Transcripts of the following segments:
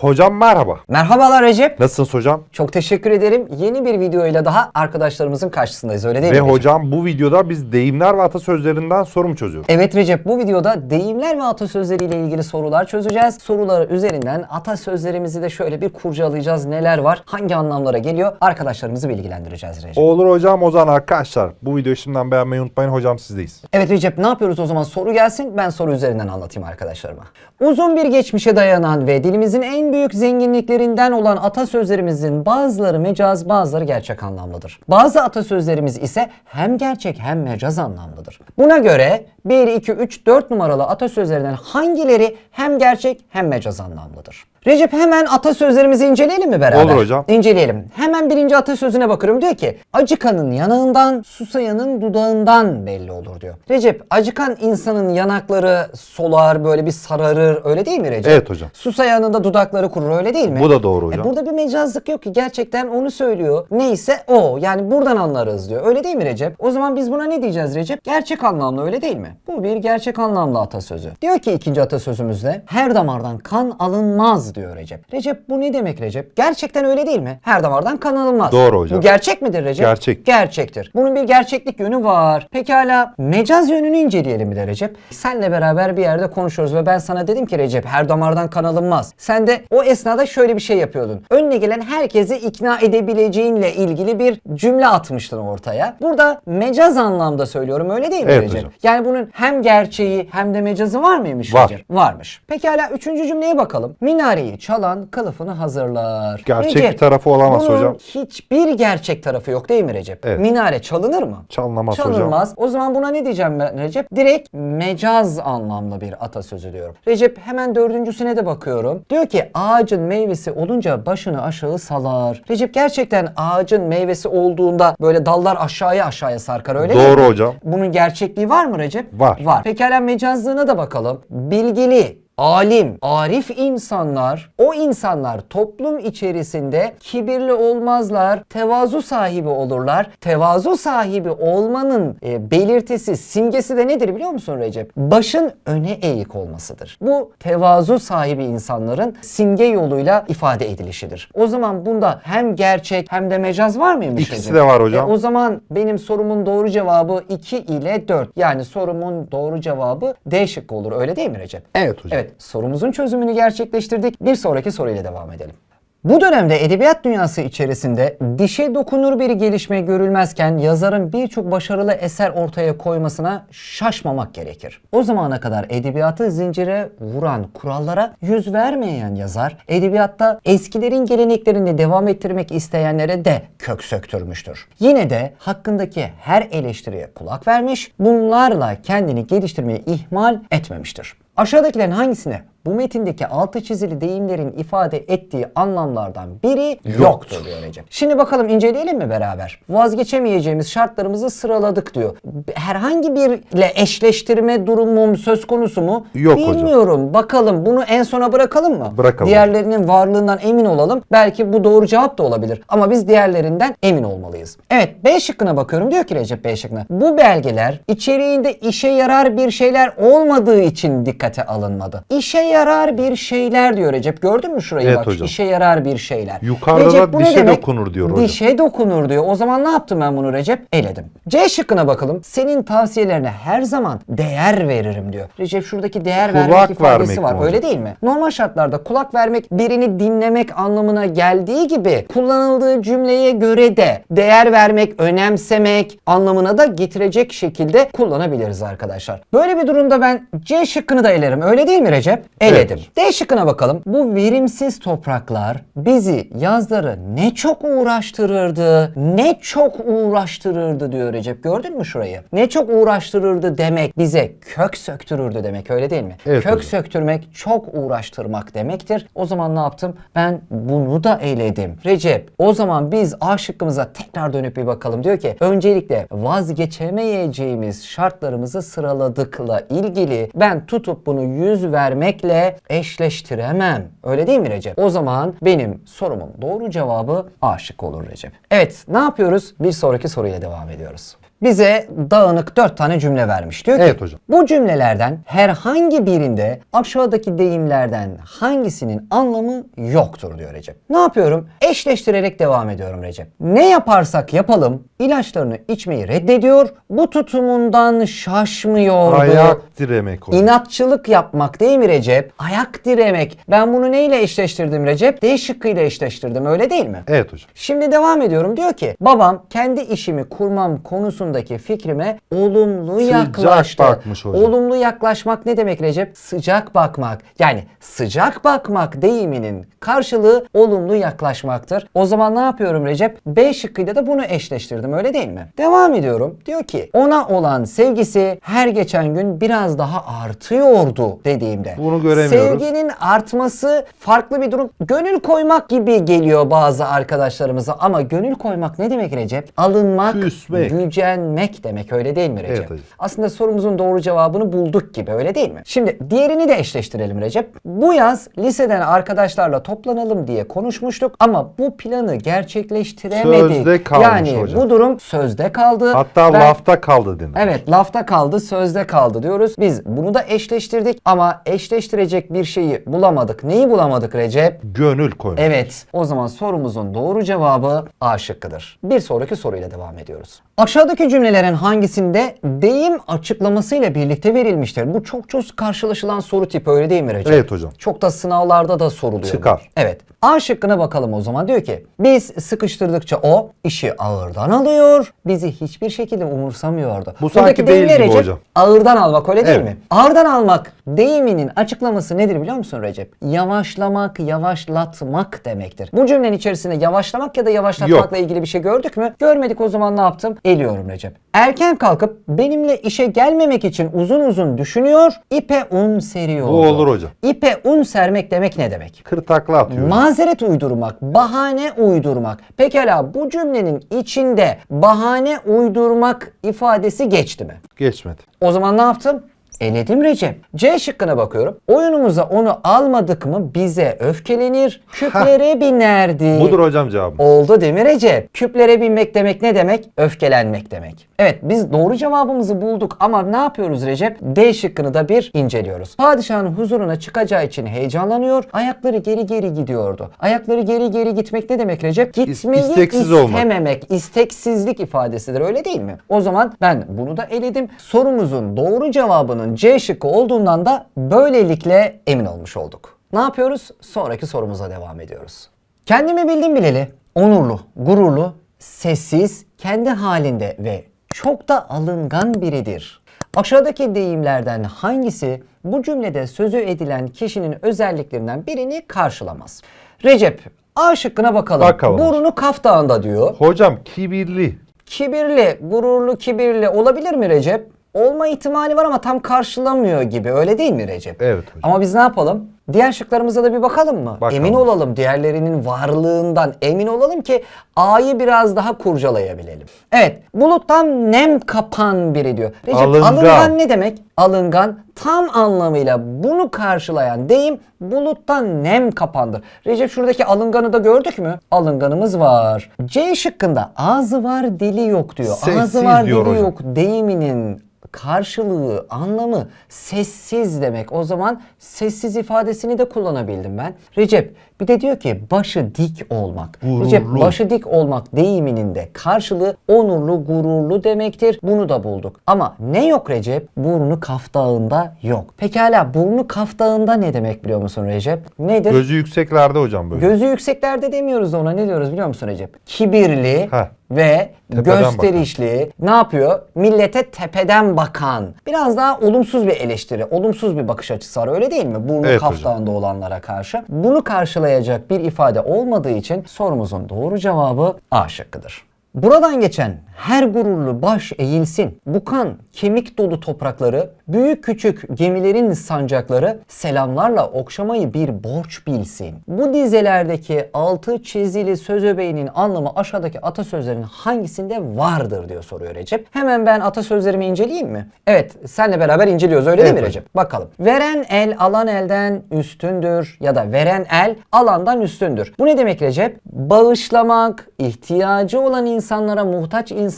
Hocam merhaba. Merhabalar Recep. Nasılsınız hocam? Çok teşekkür ederim. Yeni bir videoyla daha arkadaşlarımızın karşısındayız öyle değil Ve mi Recep? hocam bu videoda biz deyimler ve atasözlerinden soru mu çözüyoruz? Evet Recep bu videoda deyimler ve atasözleriyle ilgili sorular çözeceğiz. Sorular üzerinden atasözlerimizi de şöyle bir kurcalayacağız. Neler var? Hangi anlamlara geliyor? Arkadaşlarımızı bilgilendireceğiz Recep. Olur hocam o zaman arkadaşlar bu videoyu şimdiden beğenmeyi unutmayın hocam sizdeyiz. Evet Recep ne yapıyoruz o zaman soru gelsin ben soru üzerinden anlatayım arkadaşlarıma. Uzun bir geçmişe dayanan ve dilimizin en büyük zenginliklerinden olan atasözlerimizin bazıları mecaz bazıları gerçek anlamlıdır. Bazı atasözlerimiz ise hem gerçek hem mecaz anlamlıdır. Buna göre 1, 2, 3, 4 numaralı atasözlerinden hangileri hem gerçek hem mecaz anlamlıdır? Recep hemen atasözlerimizi inceleyelim mi beraber? Olur hocam. İnceleyelim. Hemen birinci atasözüne bakıyorum. Diyor ki acıkanın yanağından, susayanın dudağından belli olur diyor. Recep acıkan insanın yanakları solar böyle bir sararır öyle değil mi Recep? Evet hocam. Susayanın da dudakları kurur öyle değil mi? Bu da doğru hocam. E burada bir mecazlık yok ki gerçekten onu söylüyor. Neyse o yani buradan anlarız diyor. Öyle değil mi Recep? O zaman biz buna ne diyeceğiz Recep? Gerçek anlamlı öyle değil mi? Bu bir gerçek anlamlı atasözü. Diyor ki ikinci atasözümüzde her damardan kan alınmaz diyor Recep. Recep bu ne demek Recep? Gerçekten öyle değil mi? Her damardan kan alınmaz. Doğru hocam. Bu gerçek midir Recep? Gerçek. Gerçektir. Bunun bir gerçeklik yönü var. Pekala mecaz yönünü inceleyelim bir de Recep. Senle beraber bir yerde konuşuyoruz ve ben sana dedim ki Recep her damardan kan alınmaz. Sen de o esnada şöyle bir şey yapıyordun. Önüne gelen herkesi ikna edebileceğinle ilgili bir cümle atmıştın ortaya. Burada mecaz anlamda söylüyorum öyle değil mi Evet Recep? hocam. Yani bunun hem gerçeği hem de mecazı var mıymış Var. Recep? Varmış. Pekala üçüncü cümleye bakalım. Minareyi çalan kılıfını hazırlar. Gerçek Recep, bir tarafı olamaz bunun hocam. hiçbir gerçek tarafı yok değil mi Recep? Evet. Minare çalınır mı? Çalınamaz hocam. Çalınmaz. O zaman buna ne diyeceğim ben Recep? Direkt mecaz anlamlı bir atasözü diyorum. Recep hemen dördüncüsüne de bakıyorum. Diyor ki ağacın meyvesi olunca başını aşağı salar. Recep gerçekten ağacın meyvesi olduğunda böyle dallar aşağıya aşağıya sarkar öyle Doğru mi? hocam. Bunun gerçekliği var mı Recep? Var. Var. Pekala mecazlığına da bakalım. Bilgili, alim, arif insanlar, o insanlar toplum içerisinde kibirli olmazlar, tevazu sahibi olurlar. Tevazu sahibi olmanın e, belirtisi, simgesi de nedir biliyor musun Recep? Başın öne eğik olmasıdır. Bu tevazu sahibi insanların simge yoluyla ifade edilişidir. O zaman bunda hem gerçek hem de mecaz var mıymış İkisi Recep? de var hocam. E, o zaman benim sorumun doğru cevabı 2 ile 4. Yani sorumun doğru cevabı D şıkkı olur. Öyle değil mi Recep? Evet hocam. Evet sorumuzun çözümünü gerçekleştirdik. Bir sonraki soruyla devam edelim. Bu dönemde edebiyat dünyası içerisinde dişe dokunur bir gelişme görülmezken yazarın birçok başarılı eser ortaya koymasına şaşmamak gerekir. O zamana kadar edebiyatı zincire vuran kurallara yüz vermeyen yazar, edebiyatta eskilerin geleneklerini devam ettirmek isteyenlere de kök söktürmüştür. Yine de hakkındaki her eleştiriye kulak vermiş, bunlarla kendini geliştirmeyi ihmal etmemiştir. Aşağıdakilerin hangisine bu metindeki altı çizili deyimlerin ifade ettiği anlamlardan biri yoktur diyor Recep. Şimdi bakalım inceleyelim mi beraber? Vazgeçemeyeceğimiz şartlarımızı sıraladık diyor. Herhangi birle eşleştirme durumum söz konusu mu? Yok hocam. Bilmiyorum. Bakalım bunu en sona bırakalım mı? Bırakalım. Diğerlerinin varlığından emin olalım. Belki bu doğru cevap da olabilir. Ama biz diğerlerinden emin olmalıyız. Evet B şıkkına bakıyorum. Diyor ki Recep B şıkkına. Bu belgeler içeriğinde işe yarar bir şeyler olmadığı için dikkate alınmadı. İşe yarar bir şeyler diyor Recep. Gördün mü şurayı Evet bak? hocam. İşe yarar bir şeyler. Yukarıda da bu ne dişe demek? dokunur diyor hocam. Dişe dokunur diyor. O zaman ne yaptım ben bunu Recep? Eledim. C şıkkına bakalım. Senin tavsiyelerine her zaman değer veririm diyor. Recep şuradaki değer Kulak vermek ifadesi vermek var. Öyle değil mi? Normal şartlarda kulak vermek birini dinlemek anlamına geldiği gibi kullanıldığı cümleye göre de değer vermek, önemsemek anlamına da getirecek şekilde kullanabiliriz arkadaşlar. Böyle bir durumda ben C şıkkını da elerim. Öyle değil mi Recep? Eledim. Evet. D şıkkına bakalım. Bu verimsiz topraklar bizi yazları ne çok uğraştırırdı, ne çok uğraştırırdı diyor Recep. Gördün mü şurayı? Ne çok uğraştırırdı demek bize kök söktürürdü demek öyle değil mi? Evet kök hocam. söktürmek çok uğraştırmak demektir. O zaman ne yaptım? Ben bunu da eledim. Recep o zaman biz A şıkkımıza tekrar dönüp bir bakalım. Diyor ki öncelikle vazgeçemeyeceğimiz şartlarımızı sıraladıkla ilgili ben tutup bunu yüz vermekle eşleştiremem. Öyle değil mi Recep? O zaman benim sorumun doğru cevabı A şıkkı olur Recep. Evet ne yapıyoruz? Bir sonraki soruyla devam ediyoruz. Bize dağınık dört tane cümle vermiş. Diyor ki Evet hocam. bu cümlelerden herhangi birinde aşağıdaki deyimlerden hangisinin anlamı yoktur diyor Recep. Ne yapıyorum? Eşleştirerek devam ediyorum Recep. Ne yaparsak yapalım ilaçlarını içmeyi reddediyor. Bu tutumundan şaşmıyordu. Ayak diremek hocam. İnatçılık yapmak değil mi Recep? Ayak diremek. Ben bunu neyle eşleştirdim Recep? D şıkkıyla eşleştirdim öyle değil mi? Evet hocam. Şimdi devam ediyorum. Diyor ki babam kendi işimi kurmam konusundaki fikrime olumlu Sıcak yaklaştı. bakmış hocam. Olumlu yaklaşmak ne demek Recep? Sıcak bakmak. Yani sıcak bakmak deyiminin karşılığı olumlu yaklaşmaktır. O zaman ne yapıyorum Recep? B şıkkıyla da bunu eşleştirdim öyle değil mi? Devam ediyorum. Diyor ki ona olan sevgisi her geçen gün biraz daha artıyordu dediğimde. Bunu göremiyoruz. Sevginin artması farklı bir durum. Gönül koymak gibi geliyor bazı arkadaşlarımıza ama gönül koymak ne demek Recep? Alınmak, Küsmek. Gücenmek demek öyle değil mi Recep? Evet hocam. Aslında sorumuzun doğru cevabını bulduk gibi öyle değil mi? Şimdi diğerini de eşleştirelim Recep. Bu yaz liseden arkadaşlarla toplanalım diye konuşmuştuk ama bu planı gerçekleştiremedik. Sözde kalmış yani hocam. bu durum sözde kaldı. Hatta Ben- lafta kaldı denir. Evet lafta kaldı sözde kaldı diyoruz. Biz bunu da eşleştirdik ama eşleştirecek bir şeyi bulamadık. Neyi bulamadık Recep? Gönül koymak. Evet o zaman sorumuzun doğru cevabı A şıkkıdır. Bir sonraki soruyla devam ediyoruz. Aşağıdaki cümlelerin hangisinde deyim açıklamasıyla birlikte verilmiştir? Bu çok çok karşılaşılan soru tipi öyle değil mi Recep? Evet hocam. Çok da sınavlarda da soruluyor. bu. Çıkar. Evet. A şıkkına bakalım o zaman. Diyor ki biz sıkıştırdıkça o işi ağırdan alıyor. Bizi hiçbir şekilde umursamıyordu. Bu Buradaki sanki değil gibi Recep? hocam. Ağırdan almak öyle değil Evet. mi? Ağırdan almak deyiminin açıklaması nedir biliyor musun Recep? Yavaşlamak, yavaşlatmak demektir. Bu cümlenin içerisinde yavaşlamak ya da yavaşlatmakla ilgili bir şey gördük mü? Görmedik o zaman ne yaptım? Eliyorum Recep. Erken kalkıp benimle işe gelmemek için uzun uzun düşünüyor, ipe un seriyordu. Bu olur hocam. İpe un sermek demek ne demek? Kırtakla atıyor. Mazeret uydurmak, bahane uydurmak. Pekala bu cümlenin içinde bahane uydurmak ifadesi geçti mi? Geçmedi. O zaman ne yaptım? Eledim Recep. C şıkkına bakıyorum. Oyunumuza onu almadık mı bize öfkelenir, küplere binerdi. Budur hocam cevabım. Oldu değil mi Recep? Küplere binmek demek ne demek? Öfkelenmek demek. Evet biz doğru cevabımızı bulduk ama ne yapıyoruz Recep? D şıkkını da bir inceliyoruz. Padişahın huzuruna çıkacağı için heyecanlanıyor. Ayakları geri geri gidiyordu. Ayakları geri geri gitmek ne demek Recep? Gitmeyi isteksiz olmak. istememek, isteksizlik ifadesidir öyle değil mi? O zaman ben bunu da eledim. Sorumuzun doğru cevabının C şıkkı olduğundan da böylelikle emin olmuş olduk. Ne yapıyoruz? Sonraki sorumuza devam ediyoruz. Kendimi bildim bileli, onurlu, gururlu, sessiz, kendi halinde ve çok da alıngan biridir. Aşağıdaki deyimlerden hangisi bu cümlede sözü edilen kişinin özelliklerinden birini karşılamaz? Recep, A şıkkına bakalım. Bakalım. Burnu kaftağında diyor. Hocam kibirli. Kibirli, gururlu kibirli olabilir mi Recep? Olma ihtimali var ama tam karşılamıyor gibi öyle değil mi Recep? Evet hocam. Ama biz ne yapalım? Diğer şıklarımıza da bir bakalım mı? Bakalım. Emin olalım diğerlerinin varlığından emin olalım ki A'yı biraz daha kurcalayabilelim. Evet buluttan nem kapan biri diyor. Recep Alıngan. alıngan ne demek? Alıngan tam anlamıyla bunu karşılayan deyim buluttan nem kapandır. Recep şuradaki alınganı da gördük mü? Alınganımız var. C şıkkında ağzı var dili yok diyor. ağzı Sessiz var diyor dili hocam. yok deyiminin karşılığı, anlamı sessiz demek. O zaman sessiz ifadesini de kullanabildim ben. Recep bir de diyor ki başı dik olmak. Gururlu. Recep başı dik olmak deyiminin de karşılığı onurlu, gururlu demektir. Bunu da bulduk. Ama ne yok Recep? Burnu kaftağında yok. Pekala burnu kaftağında ne demek biliyor musun Recep? Nedir? Gözü yükseklerde hocam böyle. Gözü yükseklerde demiyoruz ona ne diyoruz biliyor musun Recep? Kibirli Heh. ve Tepeden gösterişli. Ne yapıyor? Millete tepeden bakan. Biraz daha olumsuz bir eleştiri, olumsuz bir bakış açısı var öyle değil mi? Burnu Evet hocam. kaftağında olanlara karşı. Bunu karşılayacak bir ifade olmadığı için sorumuzun doğru cevabı A şıkkıdır. Buradan geçen her gururlu baş eğilsin. Bu kan, kemik dolu toprakları, büyük küçük gemilerin sancakları selamlarla okşamayı bir borç bilsin. Bu dizelerdeki altı çizili söz öbeğinin anlamı aşağıdaki atasözlerin hangisinde vardır diyor soruyor Recep. Hemen ben atasözlerimi inceleyeyim mi? Evet, senle beraber inceliyoruz öyle değil mi Evet. Recep? Bakalım. Veren el alan elden üstündür ya da veren el alandan üstündür. Bu ne demek Recep? Bağışlamak, ihtiyacı olan insanlara, muhtaç insanlara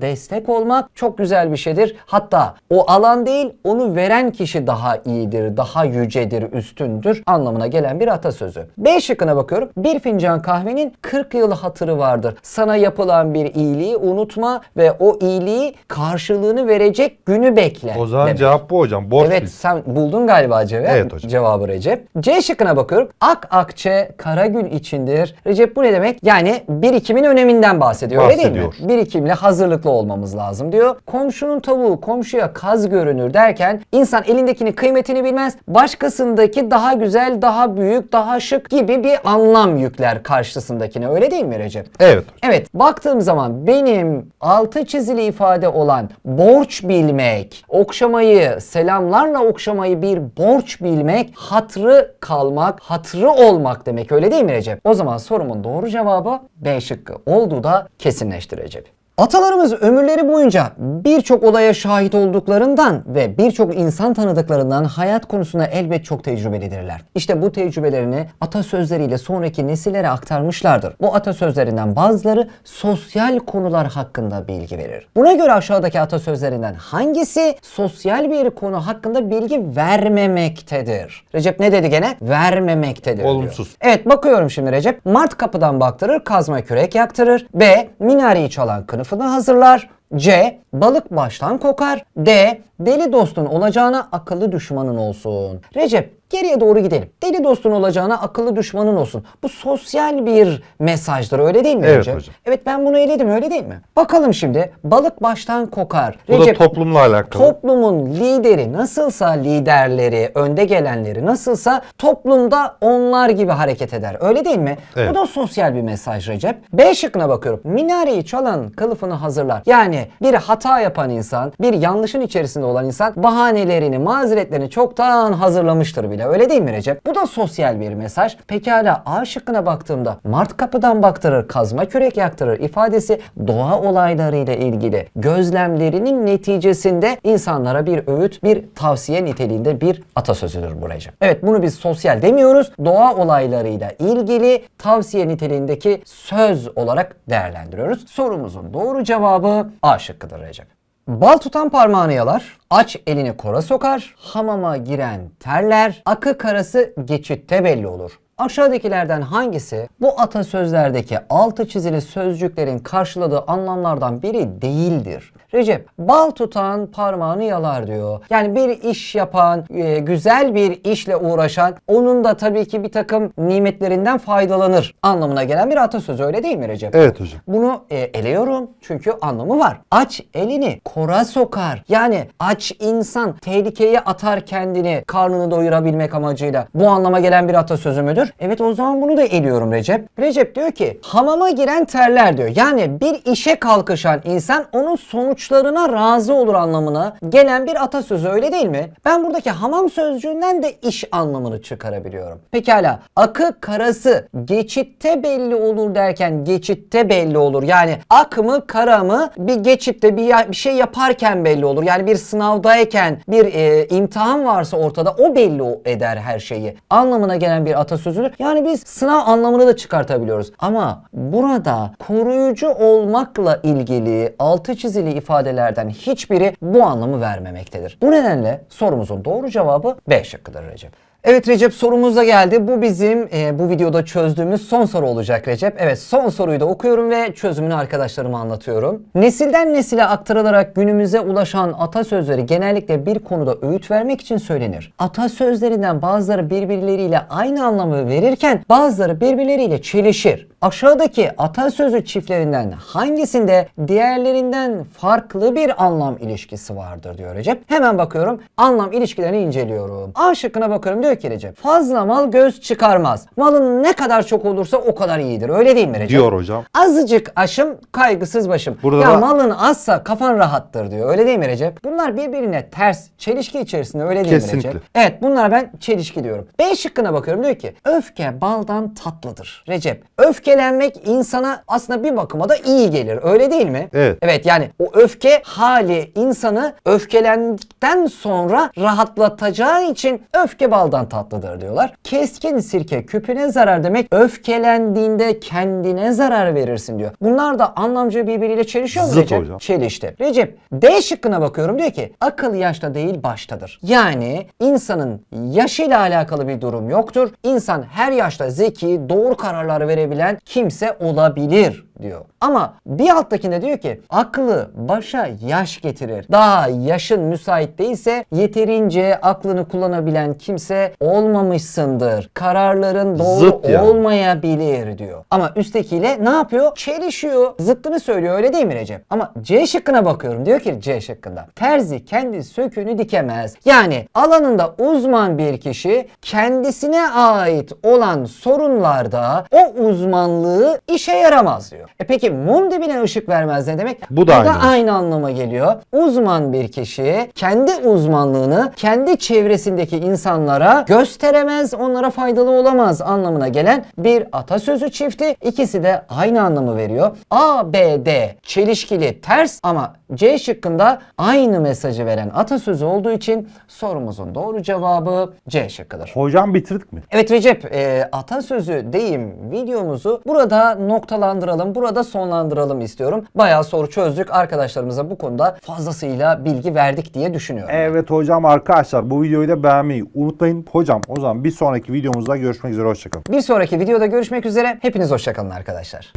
destek olmak çok güzel bir şeydir. Hatta o alan değil onu veren kişi daha iyidir, daha yücedir, üstündür anlamına gelen bir atasözü. B şıkkına bakıyorum. Bir fincan kahvenin 40 yıl hatırı vardır. Sana yapılan bir iyiliği unutma ve o iyiliği karşılığını verecek günü bekle. O zaman demek. cevap bu hocam. Borç Evet bil. sen buldun galiba cevap. Evet hocam. Cevabı Recep. C şıkkına bakıyorum. Ak akçe kara gün içindir. Recep bu ne demek? Yani birikimin öneminden bahsediyor. Öyle değil mi? Bahsediyor. Birikimle hazırlıklı olmamız lazım diyor. Komşunun tavuğu komşuya kaz görünür derken insan elindekini kıymetini bilmez. Başkasındaki daha güzel, daha büyük, daha şık gibi bir anlam yükler karşısındakine. Öyle değil mi Recep? Evet. Evet baktığım zaman benim altı çizili ifade olan borç bilmek, okşamayı, selamlarla okşamayı bir borç bilmek, hatrı kalmak, hatrı olmak demek öyle değil mi Recep? O zaman sorumun doğru cevabı B şıkkı olduğu da kesinleşti Recep. Atalarımız ömürleri boyunca birçok olaya şahit olduklarından ve birçok insan tanıdıklarından hayat konusunda elbet çok tecrübelidirler. İşte bu tecrübelerini atasözleriyle sonraki nesillere aktarmışlardır. Bu atasözlerinden bazıları sosyal konular hakkında bilgi verir. Buna göre aşağıdaki atasözlerinden hangisi sosyal bir konu hakkında bilgi vermemektedir? Recep ne dedi gene? Vermemektedir diyor. Olumsuz. Evet bakıyorum şimdi Recep. Mart kapıdan baktırır, kazma kürek yaktırır. B. Minareyi çalan kınıfını hazırlar. C. Balık baştan kokar. D. Deli dostun olacağına akıllı düşmanın olsun. Recep geriye doğru gidelim. Deli dostun olacağına akıllı düşmanın olsun. Bu sosyal bir mesajdır öyle değil mi Evet Recep? hocam. Evet ben bunu eledim öyle değil mi? Bakalım şimdi. Balık baştan kokar. Bu da toplumla alakalı. Toplumun lideri nasılsa liderleri, önde gelenleri nasılsa toplumda onlar gibi hareket eder. Öyle değil mi? Evet. Bu da sosyal bir mesaj Recep. B şıkkına bakıyorum. Minareyi çalan kılıfını hazırlar. Yani bir hata yapan insan, bir yanlışın içerisinde olan insan bahanelerini, mazeretlerini çoktan hazırlamıştır bile. Öyle değil mi Recep? Bu da sosyal bir mesaj. Pekala A şıkkına baktığımda Mart kapıdan baktırır, kazma kürek yaktırır ifadesi doğa olaylarıyla ilgili gözlemlerinin neticesinde insanlara bir öğüt, bir tavsiye niteliğinde bir atasözüdür bu Recep. Evet bunu biz sosyal demiyoruz. Doğa olaylarıyla ilgili tavsiye niteliğindeki söz olarak değerlendiriyoruz. Sorumuzun doğru cevabı A şıkkıdır Recep. Bal tutan parmağını yalar, aç elini kora sokar, hamama giren terler, akı karası geçitte belli olur. Aşağıdakilerden hangisi bu atasözlerdeki altı çizili sözcüklerin karşıladığı anlamlardan biri değildir? Recep, bal tutan parmağını yalar diyor. Yani bir iş yapan, e, güzel bir işle uğraşan, onun da tabii ki bir takım nimetlerinden faydalanır anlamına gelen bir atasözü öyle değil mi Recep? Evet hocam. Bunu e, eleyorum çünkü anlamı var. Aç elini kora sokar. Yani aç insan tehlikeye atar kendini karnını doyurabilmek amacıyla. Bu anlama gelen bir atasözü müdür? Evet o zaman bunu da eliyorum Recep. Recep diyor ki hamama giren terler diyor. Yani bir işe kalkışan insan onun sonuçlarına razı olur anlamına gelen bir atasözü öyle değil mi? Ben buradaki hamam sözcüğünden de iş anlamını çıkarabiliyorum. Pekala akı karası geçitte belli olur derken geçitte belli olur. Yani ak mı kara mı bir geçitte bir, bir şey yaparken belli olur. Yani bir sınavdayken bir e, imtihan varsa ortada o belli eder her şeyi. Anlamına gelen bir atasözüdür. Yani biz sınav anlamını da çıkartabiliyoruz. Ama burada koruyucu olmakla ilgili altı çizili ifadelerden hiçbiri bu anlamı vermemektedir. Bu nedenle sorumuzun doğru cevabı B şıkkıdır Recep. Evet Recep sorumuz da geldi. Bu bizim e, bu videoda çözdüğümüz son soru olacak Recep. Evet son soruyu da okuyorum ve çözümünü arkadaşlarıma anlatıyorum. Nesilden nesile aktarılarak günümüze ulaşan atasözleri genellikle bir konuda öğüt vermek için söylenir. Atasözlerinden bazıları birbirleriyle aynı anlamı verirken bazıları birbirleriyle çelişir. Aşağıdaki atasözü çiftlerinden hangisinde diğerlerinden farklı bir anlam ilişkisi vardır diyor Recep. Hemen bakıyorum anlam ilişkilerini inceliyorum. A şıkkına bakıyorum diyor ki Recep fazla mal göz çıkarmaz. Malın ne kadar çok olursa o kadar iyidir. Öyle değil mi Recep? Diyor hocam. Azıcık aşım kaygısız başım. Burada ya da- malın azsa kafan rahattır diyor. Öyle değil mi Recep? Bunlar birbirine ters, çelişki içerisinde öyle değil mi Kesinlikle. Recep? Evet bunlara ben çelişki diyorum. B şıkkına bakıyorum diyor ki öfke baldan tatlıdır. Recep öfkelenmek insana aslında bir bakıma da iyi gelir. Öyle değil mi? Evet. Evet yani o öfke hali insanı öfkelendikten sonra rahatlatacağı için öfke baldan baldan tatlıdır diyorlar. Keskin sirke küpüne zarar demek öfkelendiğinde kendine zarar verirsin diyor. Bunlar da anlamca birbiriyle çelişiyor mu Zıt Recep? hocam. Çelişti. Recep D şıkkına bakıyorum diyor ki akıl yaşta değil baştadır. Yani insanın yaşıyla alakalı bir durum yoktur. İnsan her yaşta zeki, doğru kararlar verebilen kimse olabilir diyor. Ama bir alttakinde diyor ki aklı başa yaş getirir. Daha yaşın müsait değilse yeterince aklını kullanabilen kimse olmamışsındır. Kararların doğru Zıt yani. olmayabilir diyor. Ama üsttekiyle ne yapıyor? Çelişiyor. Zıttını söylüyor öyle değil mi Recep? Ama C şıkkına bakıyorum. Diyor ki C şıkkında. Terzi kendi söküğünü dikemez. Yani alanında uzman bir kişi kendisine ait olan sorunlarda o uzmanlığı işe yaramaz diyor. E peki mum dibine ışık vermez ne demek? Bu da aynı. aynı anlama geliyor. Uzman bir kişi kendi uzmanlığını kendi çevresindeki insanlara gösteremez, onlara faydalı olamaz anlamına gelen bir atasözü çifti. İkisi de aynı anlamı veriyor. A, B, D çelişkili, ters ama C şıkkında aynı mesajı veren atasözü olduğu için sorumuzun doğru cevabı C şıkkıdır. Hocam bitirdik mi? Evet Recep, e, atasözü deyim videomuzu burada noktalandıralım, burada sonlandıralım istiyorum. Bayağı soru çözdük. Arkadaşlarımıza bu konuda fazlasıyla bilgi verdik diye düşünüyorum. Evet hocam arkadaşlar bu videoyu da beğenmeyi unutmayın. Hocam o zaman bir sonraki videomuzda görüşmek üzere hoşçakalın. Bir sonraki videoda görüşmek üzere. Hepiniz hoşçakalın arkadaşlar.